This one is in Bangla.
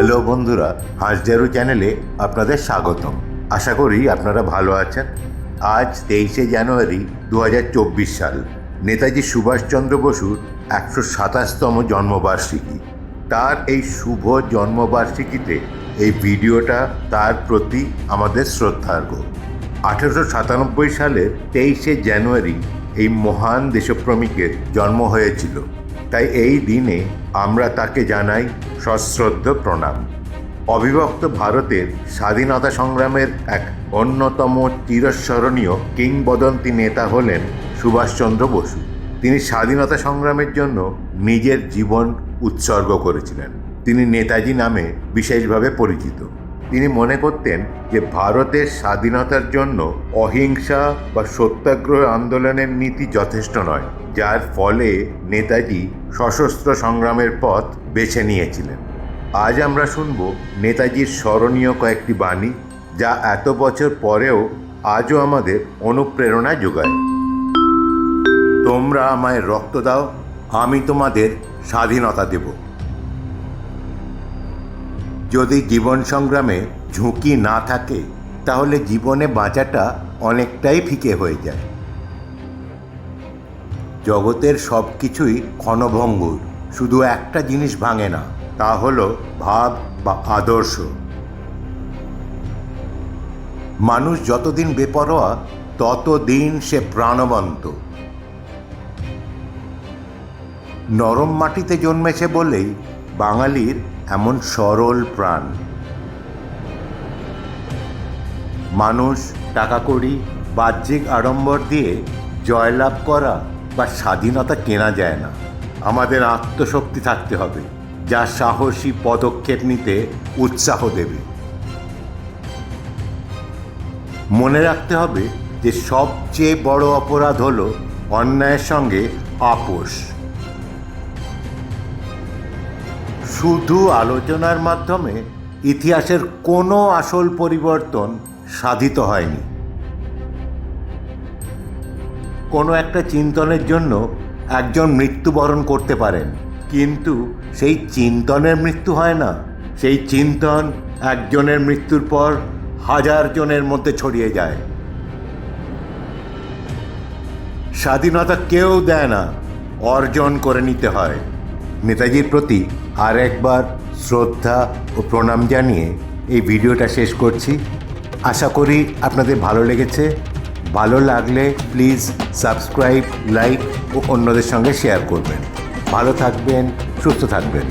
হ্যালো বন্ধুরা হাঁসজারু চ্যানেলে আপনাদের স্বাগতম। আশা করি আপনারা ভালো আছেন। আজ তেইশে জানুয়ারি দু হাজার চব্বিশ সাল। নেতাজি সুভাষচন্দ্র বসুর একশো সাতাশতম জন্মবার্ষিকী। তার এই শুভ জন্মবার্ষিকীতে এই ভিডিওটা তার প্রতি আমাদের শ্রদ্ধার্ঘ। আঠেরোশো সাতানব্বই সালের তেইশে জানুয়ারি এই মহান দেশপ্রেমিকের জন্ম হয়েছিল। তাই এই দিনে আমরা তাকে জানাই সশ্রদ্ধ প্রণাম। অবিভক্ত ভারতের স্বাধীনতা সংগ্রামের এক অন্যতম চিরস্মরণীয় কিংবদন্তি নেতা হলেন সুভাষচন্দ্র বসু। তিনি স্বাধীনতা সংগ্রামের জন্য নিজের জীবন উৎসর্গ করেছিলেন। তিনি নেতাজি নামে বিশেষভাবে পরিচিত। তিনি মনে করতেন যে ভারতের স্বাধীনতার জন্য অহিংসা বা সত্যাগ্রহ আন্দোলনের নীতি যথেষ্ট নয়, যার ফলে নেতাজি সশস্ত্র সংগ্রামের পথ বেছে নিয়েছিলেন। আজ আমরা শুনব নেতাজির স্মরণীয় কয়েকটি বাণী, যা এত বছর পরেও আজও আমাদের অনুপ্রেরণা যোগায়। তোমরা আমায় রক্ত দাও, আমি তোমাদের স্বাধীনতা দেব। যদি জীবন সংগ্রামে ঝুঁকি না থাকে, তাহলে জীবনে বাঁচাটা অনেকটাই ফিকে হয়ে যায়। জগতের সব কিছুই ক্ষণভঙ্গুর, শুধু একটা জিনিস ভাঙে না, তা হলো ভাব বা আদর্শ। মানুষ যতদিন বেপরোয়া, ততদিন সে প্রাণবন্ত। নরম মাটিতে জন্মেছে বলেই বাঙালির এমন সরল প্রাণ। মানুষ টাকা কড়ি বাহ্যিক আড়ম্বর দিয়ে জয়লাভ করা বা স্বাধীনতা কেনা যায় না। আমাদের আত্মশক্তি থাকতে হবে, যা সাহসী পদক্ষেপ নিতে উৎসাহ দেবে। মনে রাখতে হবে যে সবচেয়ে বড় অপরাধ হলো অন্যায়ের সঙ্গে আপোষ। শুধু আলোচনার মাধ্যমে ইতিহাসের কোনো আসল পরিবর্তন সাধিত হয়নি। কোনো একটা চিন্তনের জন্য একজন মৃত্যুবরণ করতে পারেন, কিন্তু সেই চিন্তনের মৃত্যু হয় না। সেই চিন্তন একজনের মৃত্যুর পর হাজার জনের মধ্যে ছড়িয়ে যায়। স্বাধীনতা কেউ দেয় না, অর্জন করে নিতে হয়। নেতাজির প্রতি আর একবার শ্রদ্ধা ও প্রণাম জানিয়ে এই ভিডিওটা শেষ করছি। আশা করি আপনাদের ভালো লেগেছে। ভালো লাগলে প্লিজ সাবস্ক্রাইব, লাইক ও অন্যদের সঙ্গে শেয়ার করবেন। ভালো থাকবেন, সুস্থ থাকবেন।